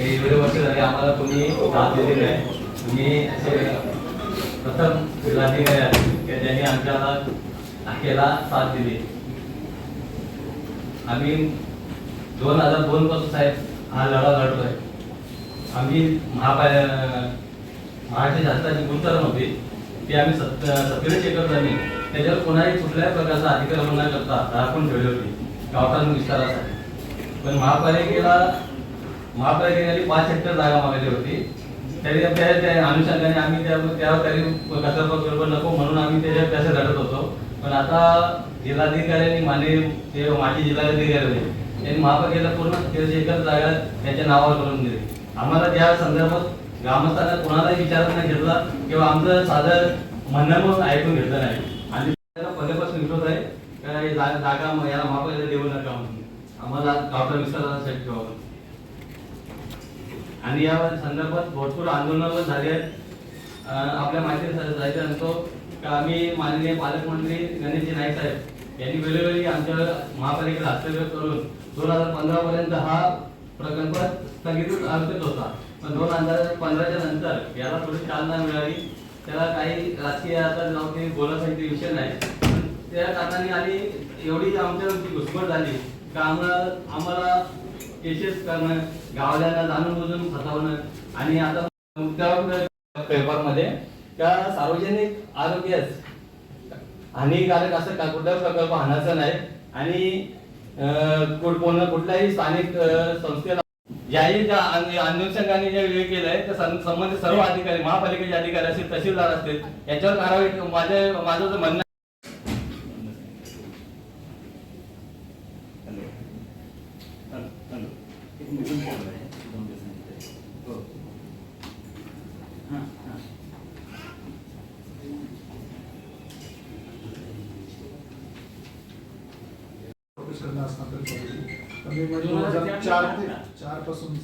एवढे वर्ष झाले आम्हाला कोणी साथ दिलेली तुम्ही असे प्रथम जिल्हाधिकारी आमच्याला अखेला साथ दिली. आम्ही दोन हजार दोन पासून साहेब हा लढा लढतोय. आम्ही महापाय महाराष्ट्र शासनाची गुंतवणूक होती. ती आम्ही सत सत्तेचाळीस एकर जमीन त्याच्यावर कोणाही कुठल्याही प्रकारचा अधिकार न करता राखून ठेवली होती. गावठाण विस्तारासाठी पण महापालिकेला महापालिकेने पाच हेक्टर जागा मागली होती. तरी त्या अनुषंगाने आम्ही त्या त्यावर तरी कचरा बरोबर नको म्हणून आम्ही त्याच्या त्याचं लढत होतो. पण आता जिल्हाधिकाऱ्यांनी माने ते माजी जिल्हाधिकारी होते त्यांनी महापालिकेला पूर्ण सत्तेचाळीस एकर जागा त्याच्या नावावर करून दिली. आम्हाला त्या संदर्भात ग्रामस्थांना कोणालाही विचारत नाही घेतला किंवा आमचं साधं म्हणणं म्हणून ऐकून घेतलं नाही. आणि पहिल्यापासून विरोध आहे. का जागा याला महापालिकेला देऊ नका म्हणून. आम्हाला डॉक्टर विस्तारासाठी ठेवा आणि या संदर्भात भरपूर आंदोलन पण झाले आहेत. आपल्या माहिती जायचं सांगतो का आम्ही माननीय पालकमंत्री गणेशजी नाईक साहेब यांनी वेळोवेळी आमच्या महापालिकेला हस्तक्षेप करून दोन हजार पंधरा पर्यंत हा प्रकल्प स्थगित अर्थित होता. पण दोन हजार पंधराच्या नंतर याला थोडी चालना मिळाली. त्याला काही राजकीय आता जाऊ ते बोलत ते विषय नाही. त्या कारणाने आणि एवढी आमच्या घुसमट झाली. का आम्हाला आम्हाला केसेस करणं गावल्याला जाणून बुजून फसवणं आणि आता पेपरमध्ये त्या सार्वजनिक आरोग्यास हानिकारक असं का कुठलाही प्रकल्प आणायचा नाही आणि अं, कोण- कुठल्याही स्थानिक संस्थेला याही ज्या अनुषंगाने जे हे केलंय तर संबंधित सर्व अधिकारी महापालिकेचे अधिकारी असतील तहसीलदार असतील याच्यावर कारवाई माझे माझं म्हणणं तर मी म्हणजे दोन हजार चार ते चारपासून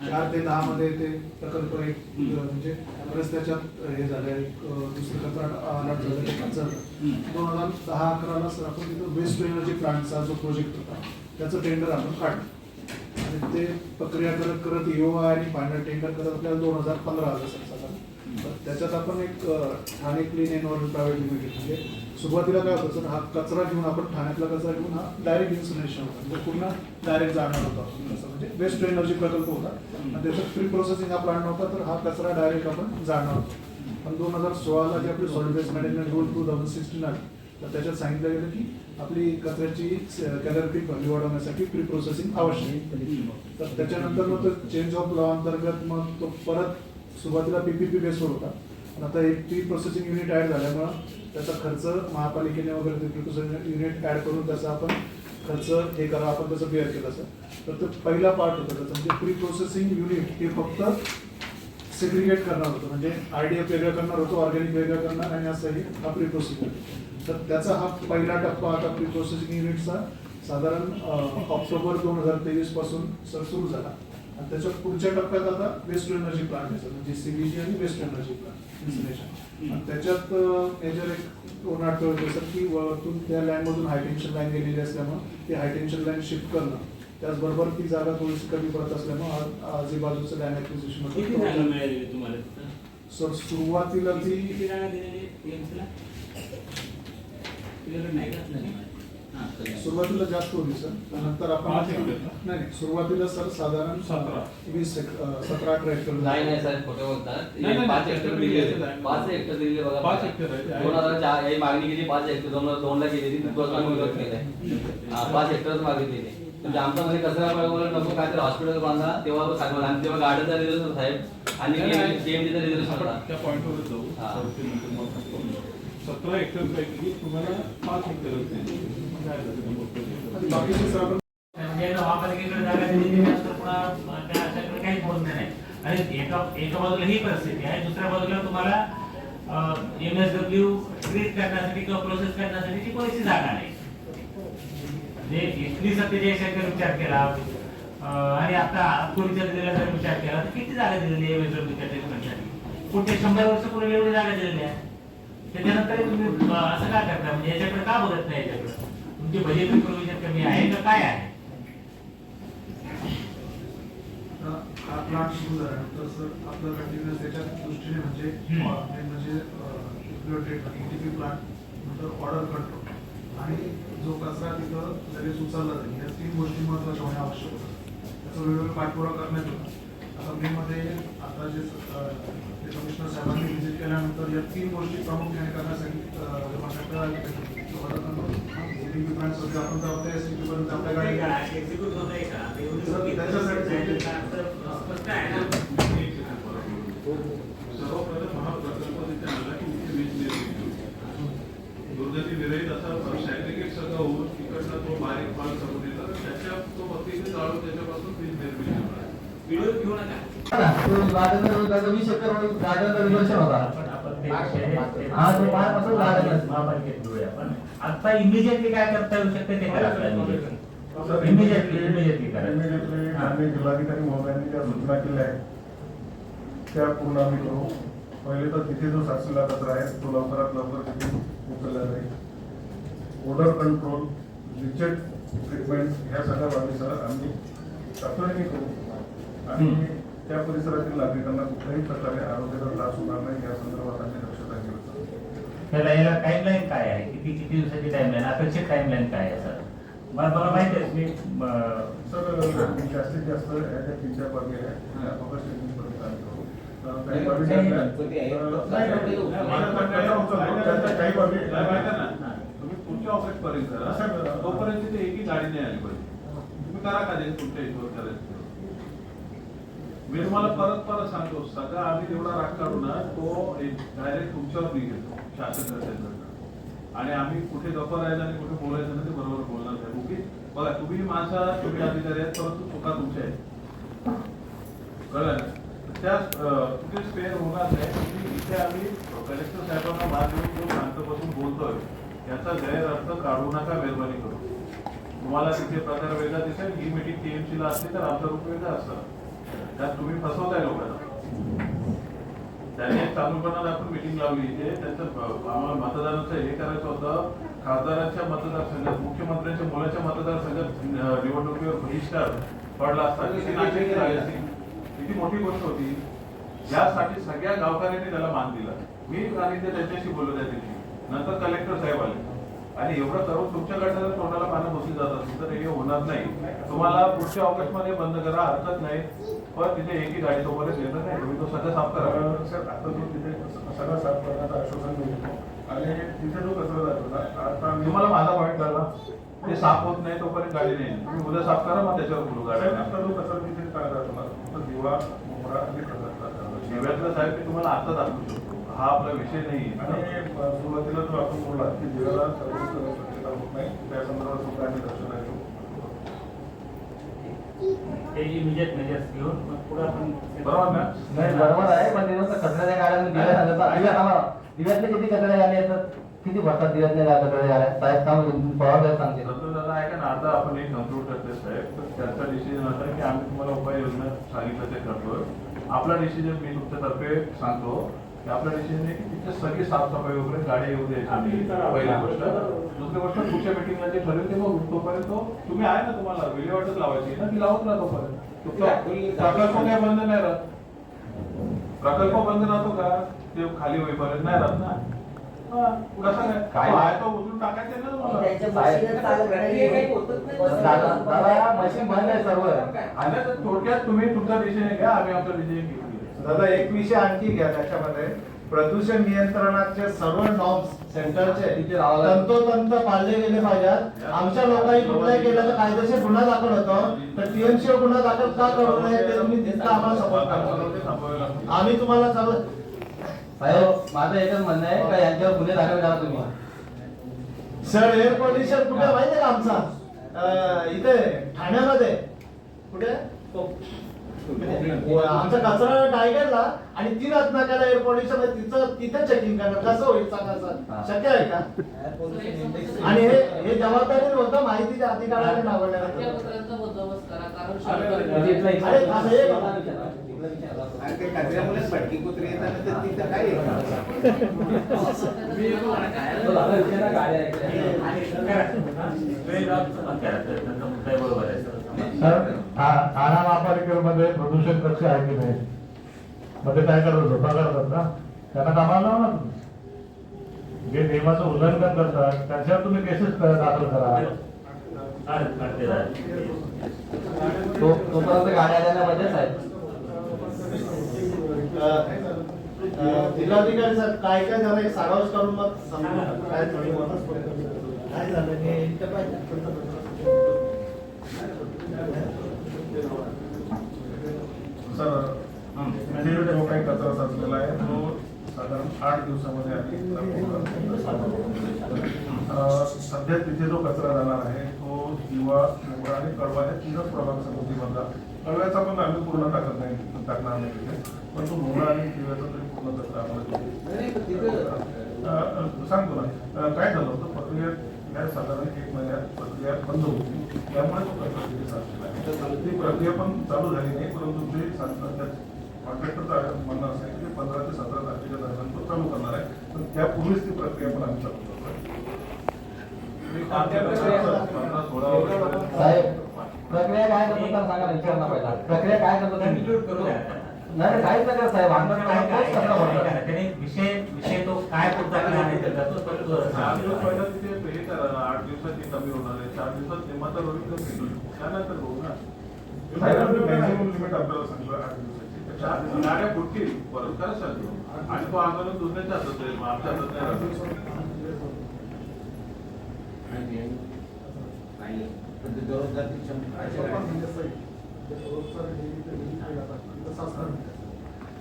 चार ते दहा मध्ये ते प्रकल्प एक म्हणजे रस्त्याच्या हे झालं. एक दुसरं झालं. ते झालं. दोन हजार दहा अकराला सर आपण तिथं वेस्ट एनर्जी प्लांटचा जो प्रोजेक्ट होता त्याचं टेंडर आपण काढलं. आणि ते प्रक्रिया करत करत युवा आणि फायनल टेंडर करत आपल्याला दोन हजार पंधरा आलं सर साधारण. तर त्याच्यात आपण एक Thane clean environment private limited म्हणजे सुरुवातीला काय होतं सर हा कचरा घेऊन आपण ठाण्यातला कचरा घेऊन हा डायरेक्ट इन्सुलेशन होता. म्हणजे पूर्ण डायरेक्ट जाणार होता. असं म्हणजे वेस्ट एनर्जी प्रकल्प होता. आणि त्याच्यात प्री प्रोसेसिंग हा प्लांट नव्हता तर हा कचरा डायरेक्ट आपण जाणार होतो. पण दोन हजार सोळाला जे आपली solid waste management rule two thousand sixteen आली तर त्याच्यात सांगितलं गेलं की आपली कचऱ्याची कॅलरिफिक व्हॅल्यू वाढवण्यासाठी प्री प्रोसेसिंग आवश्यक आहे. तर त्याच्यानंतर मग तो चेंज ऑफ लॉ अंतर्गत मग तो परत सुरुवातीला पीपीपी बेसवर होता. पण आता एक प्री प्रोसेसिंग युनिट ॲड झाल्यामुळं त्याचा खर्च महापालिकेने वगैरे ते प्री प्रोसेसिंग युनिट ॲड करून त्याचा आपण खर्च हे करा आपण त्याचं बेअर केलं सर तर तो पहिला पार्ट होता त्याचा. म्हणजे प्री प्रोसेसिंग युनिट हे फक्त सेग्रिगेट करणार होतं. म्हणजे आरडीएफ वेगळं करणार होतो ऑर्गॅनिक वेगळं करणार आणि असं हे हा प्री प्रोसेसिंग तर त्याचा हा पहिला टप्पा आता प्री प्रोसेसिंग युनिटचा साधारण ऑक्टोबर दोन हजार तेवीसपासून सर सुरू झाला. आणि त्याच्या पुढच्या टप्प्यात आता वेस्ट एनर्जी प्लांट आहे म्हणजे सीबीजी आणि वेस्ट एनर्जी प्लांट इन्सुलेशन आणि त्याच्यात मेजर एक दोन आठवडे सर की वरतून त्या लँडमधून हायटेन्शन लाईन गेलेली असल्यामुळे ती हायटेन्शन लाईन शिफ्ट करणं त्याचबरोबर ती जागा थोडीशी कमी पडत असल्यामुळे आज- आजूबाजूचं लँड ऍक्विजिशन? सर सुरुवातीला ती ला? नाही घातलं? हां. सुरुवातीला जास्त होती सर. नंतर आपण पाच हेक्टर. नाही नाही, सुरुवातीला सर साधारण सतरा. वीस सतरा अठरा हेक्टर नाही नाही साहेब खोटे बोलतात. पाच हेक्टर दिले. पाच हेक्टर दिले बघा. पाच हेक्टर. दोन हजार चार हे मागणी केली पाच हेक्टर. दोन हजार दोनला केलेली ती. दोन केलाय हा पाच हेक्टरच मागितलेली म्हणजे आमचं म्हणजे कचरा नको काय तर हॉस्पिटल बांधा तेव्हा तो सांगणार आणि तेव्हा गार्डनचा रिझर्व साहेब. आणि रिझर्व आपण होता त्या पॉईंटवर जाऊ हा. वरती नंतर मग आपण सतरा हेक्टर पैकी तुम्हाला पाच हेक्टर महापालिकेकडे जागा काहीच बोलणं नाही आणि एका एका बाजूला ही परिस्थिती आहे दुसऱ्या बाजूला तुम्हाला एम एस डब्ल्यू ट्रीट करण्यासाठी किंवा प्रोसेस करण्यासाठी ती पैसे जागा नाही म्हणजे एकवीस सत्तेचाळीस एकर विचार केला आणि आता पूर्वीच्या दिलेला जर विचार केला तर किती जागा दिलेली आहे वेगवेगळ्या ट्रीटमेंटसाठी पुढच्या शंभर वर्ष पूर्वी एवढी जागा दिलेली आहे त्याच्यानंतर तुम्ही असं का करता? म्हणजे याच्याकडे का बघत नाही याच्याकडे? तुमची बजेटरी प्रोव्हिजन कमी आहे का काय आहे? हा प्लांट सुरू झाल्यानंतर सर आपलं कंटिन्युअस त्याच्या दृष्टीने म्हणजे म्हणजे ईटीपी प्लांट नंतर ऑर्डर कंट्रोल आणि जो कचरा तिथं लगेच उचलला जाईल. या तीन गोष्टी महत्त्वाच्या होणे आवश्यक होतं. त्याचा वेळोवेळी पाठपुरावा करण्यात येतो. आता मे मध्ये आता जे कमिशनर साहेबांनी व्हिजिट केल्यानंतर या तीन गोष्टी प्रामुख्याने करण्यासाठी कॉन्ट्रॅक्टर आले ईटीपी प्लांट सध्या आपण जाऊ एसटीपी पर्यंत आपल्या गाडी एक्झिक्यूट होत आहे का? सर, त्याच्यासाठी- स्पष्ट आहे ना? सर्वप्रथम हा प्रकल्प तिथे आणला की इथे वीज निर्मिती होती. दुर्गती विरहित असा सॅग्रिगेट सगळं होऊन तिकडनं तो बारीक माल समोर येतात. त्याच्या तो बत्तीचे जाळून त्याच्यापासून वीज निर्मिती होणार व्हिडिओ घेऊ नका. वीस एकर होता. हा, आता इमिजिएटली काय करता येऊ शकते ते करा इमिजिएटली इमिजिएटली करा. इमिडिएटली हा. आम्ही जिल्हाधिकारी महोदयांनी ज्या सूचना केल्या आहेत त्या पूर्ण आम्ही करू पहिले तर तिथे जो साचलेला कचरा आहे तो लवकरात लवकर तिथे उचलला जाईल. ओडर कंट्रोल रिचेट ट्रीटमेंट ह्या सगळ्या बाबी सर आम्ही तातडीने करू. आणि त्या परिसरातील नागरिकांना कुठल्याही प्रकारे आरोग्याचा त्रास होणार नाही या संदर्भात आम्ही दक्षता घेऊ याला टाइमलाईन काय आहे? किती किती दिवसाची टाइमलाईन अपेक्षित टाइमलाईन काय आहे सर? मला मला माहिती आहे मी सर जास्तीत जास्त ह्या ज्या तीन चार बाबी ऑगस्ट आम्ही करू. काही बाबी काही बाबी आहे तुम्ही पुढच्या तोपर्यंत तिथे एकही गाडी नाही आली पाहिजे. तुम्ही करा का तुमच्या इथवर करायचं? मी तुम्हाला परत परत सांगतो सगळा आम्ही तेवढा राग काढू ना तो डायरेक्ट तुमच्यावर निघेल शासन आणि आम्ही कुठे गप्पा राहायचं आणि कुठे बोलायचं ना ते बरोबर बोलणार नाही. ओके? बघा तुम्ही माणसा तुम्ही अधिकारी आहेत परंतु चुका तुमच्या आहेत. कळलं त्या कुठे स्पेअर होणार नाही तुम्ही इथे आम्ही कलेक्टर साहेबांना मार देऊन जो शांतपासून बोलतोय याचा गैरअर्थ काढू नका मेहरबानी करू. तुम्हाला तिथे प्रकार वेगळा दिसेल ही मिटिंग टीएमसीला असते तर आमचा रूप वेगळा असतं त्यात तुम्ही फसवताय लोकांना. त्याने चालूपणात आपण मिटिंग लावली इथे त्याचं आम्हाला मतदानाचं हे करायचं होतं. खासदारांच्या मतदारसंघात मुख्यमंत्र्यांच्या मुलाच्या मतदारसंघात निवडणुकीवर बहिष्कार पडला असता. किती मोठी गोष्ट होती. यासाठी सगळ्या गावकऱ्यांनी त्याला मान दिला. मी आणि ते त्यांच्याशी त्या दिवशी नंतर कलेक्टर साहेब आले. आणि एवढं करून तुमच्याकडनं जर तोंडाला पानं बसली जात असेल तर हे होणार नाही. तुम्हाला पुढच्या ऑगस्टमध्ये बंद करा हरकत नाही. पण तिथे एकही गाडी तोपर्यंत येणार नाही. तुम्ही तो सगळं साफ करा. सर आता जो तिथे सगळं साफ करण्याचं आश्वासन देतो. आणि तिथे जो कचरा जातो आता तुम्हाला माझा पॉईंट झाला ते साफ होत नाही तोपर्यंत गाडी नाही. तुम्ही उद्या साफ करा मग त्याच्यावर बोलू गाड्या आता जो कचरा तिथे टाकला जातो तो दिवा मोहरा आणि दिव्यातला साहेब मी तुम्हाला आता दाखवू शकतो हा आपला विषय नाही आणि सुरुवातीला जो आपण बोलला की सर्वच स्वच्छता होत नाही त्या संदर्भात सुद्धा आम्ही दक्षता घेऊ ते इमिजिएट मेजर्स घेऊन मग पुढे आपण बरोबर ना? नाही बरोबर आहे पण दिवस कचऱ्याच्या गाड्या दिव्यात सांगतात दिव्यात आम्हाला दिव्यातले किती कचऱ्याच्या गाड्या येतात किती भरतात दिव्यातल्या कचऱ्याच्या गाड्या साहेब सांगून पवार साहेब सांगते संतोष दादा ऐका ना आता आपण एक साहेब. तर त्याचा डिसिजन असा आहे की आम्ही तुम्हाला उपाययोजना सांगितलं ते करतोय. आपला डिसिजन मी तुमच्यातर्फे सांगतो. आपला डिसिजन आहे की तिथे सगळी साफसफाई वगैरे गाड्या येऊ द्यायची पहिली गोष्ट. दुसरी गोष्ट पुढच्या मिटिंगला जे ठरेल ते बघू तोपर्यंत तुम्ही आहे ना तुम्हाला विल्हेवाटच लावायची ना ती लावत राहा तोपर्यंत. तुमचा प्रकल्प काय बंद नाही राहत. प्रकल्प बंद राहतो का? ते खाली होईपर्यंत नाही राहत ना. हा, कसं काय? काय? तो उचलून टाकायचं ना तुम्हाला. दादा दादा मशीन बंद आहे सर्व. आणि थोडक्यात तुम्ही तुमचा डिसिजन घ्या आम्ही आमचा डिसिजन घेतली दादा एक विषय आणखी घ्या त्याच्यामध्ये. प्रदूषण नियंत्रणाचे सर्व नॉर्म्स सेंटरचे. तंतोतंत पाळले गेले पाहिजेत. आमच्या लोकांनी कुठलाही केलं तर कायदेशीर गुन्हा दाखल होतो. तर टीएमसी गुन्हा दाखल का करू नये ते तुम्ही तिथं आम्हाला सपोर्ट करा. आम्ही तुम्हाला सर्व साहेब माझं एकच म्हणणं आहे का यांच्यावर गुन्हे दाखल करा तुम्ही? सर एअर पोल्युशन कुठे माहितीये का आमचा? अं, इथे ठाण्यामध्ये. कुठे? आमचा कचरा टायगरला आणि ती रत्नाकाला एअर पोल्युशन तिचं तिथे चेकिंग करणार कसं होईल सांगा. सर शक्य आहे का? आणि हे हे जबाबदारी होतं माहितीच्या अधिकाराने ते कचऱ्यामुळेच भटकी कुत्री येतात तर तिथं काय बरोबर आहे सर ठाणा महापालिकेमध्ये प्रदूषण कक्ष आहे की नाही? मध्ये काय करत झोपा करतात ना? त्यांना कामाला लावा ना तुम्ही। जे नियमाचं उल्लंघन करतात त्यांच्यावर तुम्ही केसेस दाखल करा हा, तोपर्यंत गाड्या पाहिजे साहेब? जिल्हाधिकारी सर काय काय झालं? सारांश करून मग समजू. काय थोडी मदत काय झालं? हे. सर म्हणजे जो काही कचरा साचलेला आहे. तो साधारण आठ दिवसामध्ये आम्ही सध्या तिथे जो कचरा जाणार आहे तो दिवा मोगरा आणि कडवा या तीनच प्रभाग समितीमधला कळव्याचा पण आम्ही पूर्ण टाकत नाही टाकणार नाही तिथे पण तो मोगरा आणि दिव्याचा तरी पूर्ण कचरा आम्हाला सांगतो ना. काय झालं होतं? प्रक्रिया काय साधारण एक महिन्यात प्रक्रिया बंद होती. त्यामुळे तो आहे ती प्रक्रिया पण चालू झाली नाही परंतु ते कॉन्ट्रॅक्टरचं म्हणणं असं आहे की ते पंधरा ते सतरा तारखेच्या दरम्यान तो चालू करणार आहे. पण त्यापूर्वीच ती प्रक्रिया पण आम्ही चालू करतो? प्रक्रिया काय करतो सांगा विचार ना पहिला. प्रक्रिया काय करतो नाही नाही करत साहेब. आमचं काय- काय- काय-. त्याने विषय विषय तो काय पुढचा काय आहे त्याचा तो- तो- तो चार दिवस सांगतो. पहिला तिथे हे करा ना, आठ दिवसाची कमी होणार आहे. चार दिवसात निर्माता रोहित भेटू त्यानंतर बघू ना. साहेब आम्ही मॅक्झिमम लिमिट आपल्याला सांगितलं आठ दिवसाची. त्याच्या चार आत- गाड्या फुटतील परत काय सांगतो आणि तो आंदोलन दुसऱ्याच्या हातात आहे मग आमच्या हातात नाही राहत. नाही.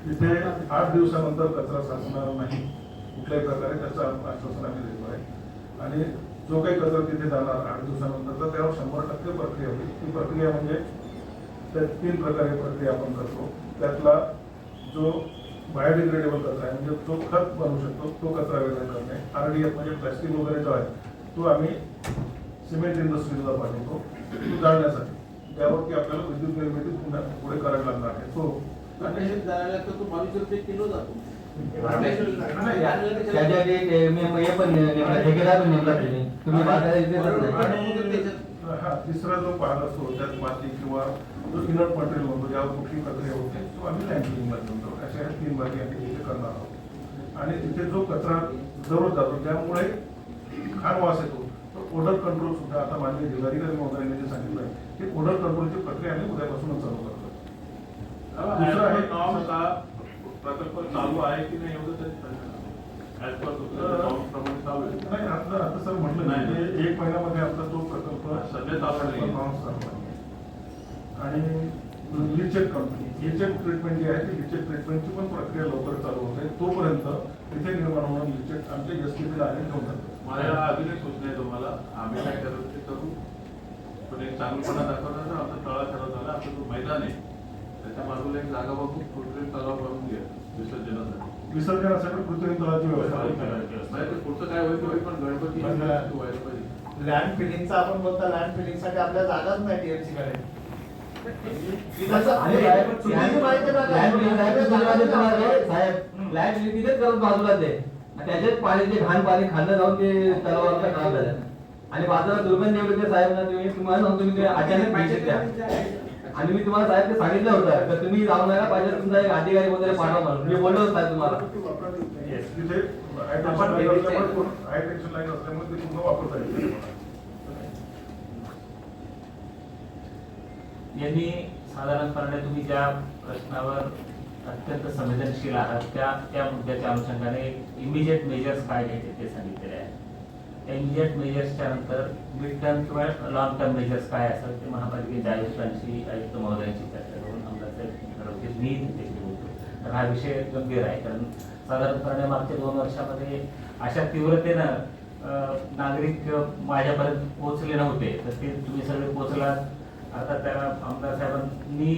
तिथे आठ दिवसानंतर कचरा साचणार नाही. कुठल्याही प्रकारे त्याचं आश्वासन आम्ही देतो आहे. आणि जो काही कचरा तिथे जाणार आठ दिवसानंतर त्यावर शंभर टक्के प्रक्रिया होईल. ती प्रक्रिया म्हणजे त्या तीन प्रकारे प्रक्रिया आपण करतो. त्यातला जो बायोडिग्रेडेबल कचरा आहे म्हणजे जो खत बनवू शकतो तो कचरा वेगळा करणे. आर डी एफ म्हणजे प्लॅस्टिक वगैरे जो आहे तो आम्ही सिमेंट इंडस्ट्रीला पाठवतो. तो जाळण्यासाठी. त्यावरती आपल्याला विद्युत निर्मिती पुन्हा पुढे करावी लागणार आहे. हे तर तो बावीस रुपये किलो जातो. त्याच्यासाठी ते मी हे पण नेमला ठेकेदार पण नेमला तुम्ही तुम्ही बाजारात इथेच नाही आणि त्याच्यात हा तिसरा जो भाग असतो त्यात माती किंवा जो इनर्ट मटेरियल म्हणतो ज्यावर कुठली प्रक्रिया होते तो आम्ही लँडफिलिंगला जातो अशा ह्या तीन भागी आम्ही तिथे करणार आहोत. आणि तिथे जो कचरा दररोज जातो त्यामुळे खाण वास येतो. ओडर कंट्रोल सुद्धा आता माननीय जिल्हाधिकारी महोदयांनी जे सांगितलं आहे की ओडर कंट्रोलची प्रक्रिया आम्ही उद्यापासूनच चालू करतो प्रकल्प चालू आहे की नाही एवढं नाही आता आता सर म्हटलं नाही एक महिन्यामध्ये आपला तो प्रकल्प सध्या चालू आहे. आणि लिचेक कंपनी लिचेक ट्रीटमेंट जी आहे ती लिचेक ट्रीटमेंटची पण प्रक्रिया लवकर चालू होते. तोपर्यंत तिथे निर्माण होणं लिचेक आमच्या एस टी आहे घेऊन जातो मला अजून एक सूचना आहे तुम्हाला. आम्ही काय करतो ते करू. पण एक चांगलपणा दाखवण्याचा आमचा तळा ठरवत झाला आपलं जो मैदान आहे. त्याच्या बाजूला एक जागा बघून कृत्रिम तलाव बनवून घ्या विसर्जनासाठी. विसर्जनासाठी कृत्रिम तळाची व्यवस्था. नाही ते पुढचं काय होईल होईल पण गणपती व्हायला पाहिजे. लँड फिलिंगचा आपण बोलता लँड फिलिंगसाठी आपल्या जागाच नाही टीएमसी कडे. साहेब. लँड तिथेच करत बाजूला ते त्याच्यात पाणी ते घाण पाणी खाल्लं जाऊन ते तलावाला खराब झालं. आणि बाजूला दुर्गंध साहेब ना तुम्ही तुम्हाला सांगतो मी ते अचानक पैसे द्या आणि मी तुम्हाला साहेब ते सांगितलं होतं तर तुम्ही जाऊ नका पाहिजे तुमचा एक अधिकारी वगैरे पाठवा म्हणून. मी बोललो होतो साहेब तुम्हाला. यांनी साधारणपणे तुम्ही ज्या प्रश्नावर अत्यंत संवेदनशील आहात. त्या त्या मुद्द्याच्या अनुषंगाने इमिजिएट मेजर्स काय घ्यायचे ते सांगितलेले आहे त्या इमिजिएट मेजर्सच्या नंतर मिड टर्म किंवा लॉंग टर्म मेजर्स काय असतात ते महापालिकेच्या आयुक्तांशी आयुक्त महोदयांशी चर्चा करून आमदार ठरवते मी देखील बोलतो तर हा विषय गंभीर आहे कारण साधारणपणे मागच्या दोन वर्षामध्ये अशा तीव्रतेनं नागरिक माझ्यापर्यंत पोहोचले नव्हते. तर ते तुम्ही सगळे पोहोचलात. आता त्या आमदार साहेबांनी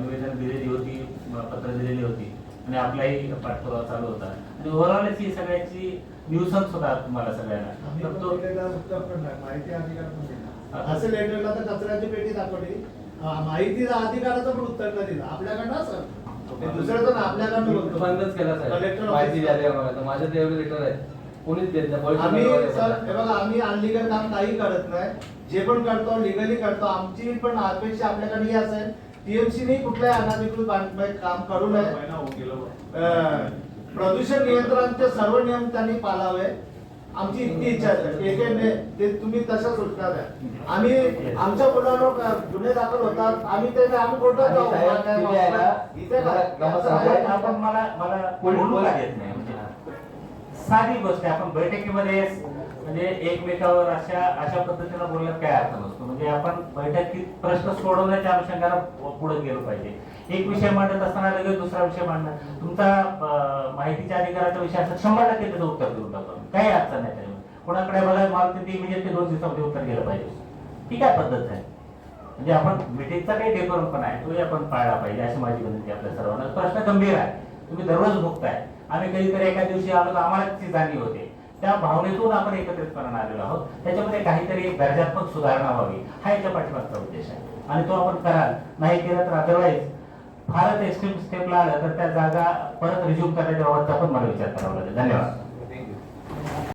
निवेदन दिलेली होती. पत्र दिलेली होती. आणि आपलाही पाठपुरावा चालू होता. आणि ओव्हरऑलच ही सगळ्याची न्यूसन्स होता तुम्हाला सगळ्यांना. तर तो माहिती अधिकार असे लेटरला तर कचऱ्याची पेटी दाखवली. अं, माहितीचा अधिकाराचं पण उत्तर दिलं. आपल्याकडनं असं? ते दुसरं तर आपल्याकडनं बंदच केला साहेब. कलेक्टर माहिती माझ्या ते एवढे लेटर आहे कोणीच देत नाही. आम्ही सर. हे बघा आम्ही अनलिगल काम काही करत नाही. जे पण करतो लिगली करतो. आमची पण अपेक्षा आपल्याकडे ही असेल. टीएमसी ने कुठल्याही अनधिकृत बांधकाम काम करू नये. प्रदूषण नियंत्रणाचे सर्व नियम त्यांनी पाळावे. आमची इतकी इच्छा आहे ते तुम्ही तशा सूचना द्या. आम्ही आमच्या मुलांवर गुन्हे दाखल होतात. आम्ही ते आम्ही कोर्टात जाऊ. आपण- मला मला बोलू देत नाही म्हणजे साधी गोष्ट आपण बैठकीमध्ये म्हणजे एकमेकावर अशा अशा पद्धतीनं बोलण्यात काय अर्थ नसतो. म्हणजे आपण बैठकीत प्रश्न सोडवण्याच्या अनुषंगाने पुढे गेलो पाहिजे. एक विषय मांडत असताना लगेच दुसरा विषय मांडणार तुमचा माहितीच्या अधिकाराचा विषय असं शंभर टक्के त्याचं उत्तर देऊन टाकतो काही अडचण नाही त्याच्यामध्ये. कोणाकडे बघा मला ते दोन दिवसामध्ये उत्तर गेलं पाहिजे. ही काय पद्धत आहे म्हणजे आपण मिटिंगचा काही डेकोरम पण आहे तोही आपण पाळला पाहिजे अशी माझी विनंती आपल्या सर्वांना. प्रश्न गंभीर आहे. तुम्ही दररोज भोगताय. आम्ही कधीतरी एका दिवशी आलो तर आम्हाला ती जाणीव होते. त्या भावनेतून आपण एकत्रितपणे आलेलो आहोत. त्याच्यामध्ये काहीतरी दर्जात्मक सुधारणा व्हावी. हा याच्या पाठीमागचा उद्देश आहे. आणि तो आपण कराल. नाही केलं तर अदरवाईज फारच एक्स्ट्रीम स्टेपला आलं तर त्या जागा परत रिझ्यूम करण्याच्या बाबतचा पण मला विचार करावा लागेल. धन्यवाद.